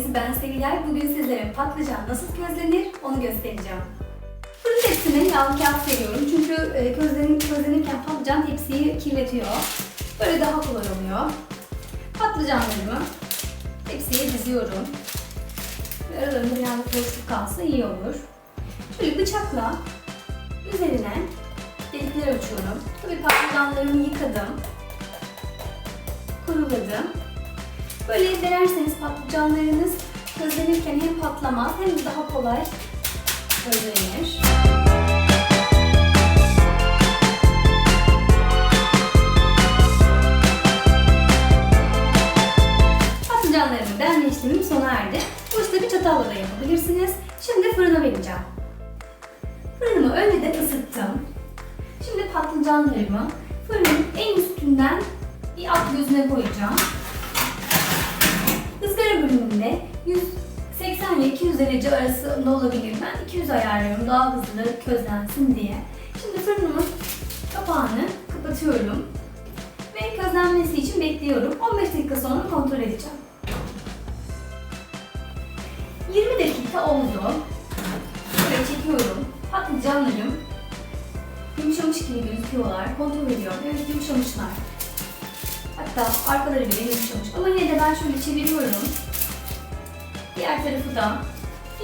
hepiniz. Ben Sevilay. Bugün sizlere patlıcan nasıl közlenir onu göstereceğim. Fırın tepsime yağlı kağıt seriyorum. Çünkü e, közlenir, közlenirken patlıcan tepsiyi kirletiyor. Böyle daha kolay oluyor. Patlıcanlarımı tepsiye diziyorum. Aralarında birazcık boşluk kalsa iyi olur. Şöyle bıçakla üzerine delikler açıyorum. Tabii patlıcanlarımı yıkadım. Kuruladım. Böyle denerseniz patlıcanlarınız közlenirken hem patlamaz hem de daha kolay közlenir. Patlıcanlarımı beğenme işlemim sona erdi. Bu işlemi çatalla da yapabilirsiniz. Şimdi fırına vereceğim. Fırınımı önceden ısıttım. Şimdi patlıcanlarımı fırının en üstünden bir alt gözüne koyacağım. Izgara bölümünde 180 ile 200 derece arasında olabilir. Ben 200 ayarlıyorum daha hızlı közlensin diye. Şimdi fırınımın kapağını kapatıyorum. Ve közlenmesi için bekliyorum. 15 dakika sonra kontrol edeceğim. 20 dakika oldu. Şöyle çekiyorum. Patlıcanlarım yumuşamış gibi gözüküyorlar. Kontrol ediyorum. Evet yumuşamışlar. Hatta arkaları bile yumuşamış. Ama yine de ben şöyle çeviriyorum. Diğer tarafı da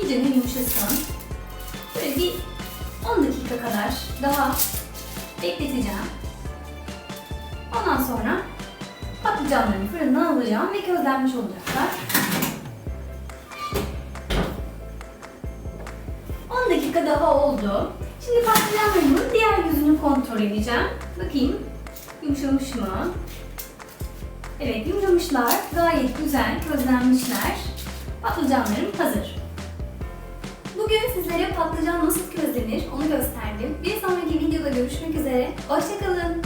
iyice yumuşasın. Böyle bir 10 dakika kadar daha bekleteceğim. Ondan sonra patlıcanlarımı fırından alacağım ve közlenmiş olacaklar. 10 dakika daha oldu. Şimdi patlıcanlarımın diğer yüzünü kontrol edeceğim. Bakayım yumuşamış mı? Evet yumuşamışlar. Gayet güzel közlenmişler. Patlıcanlarım hazır. Bugün sizlere patlıcan nasıl közlenir onu gösterdim. Bir sonraki videoda görüşmek üzere. Hoşçakalın.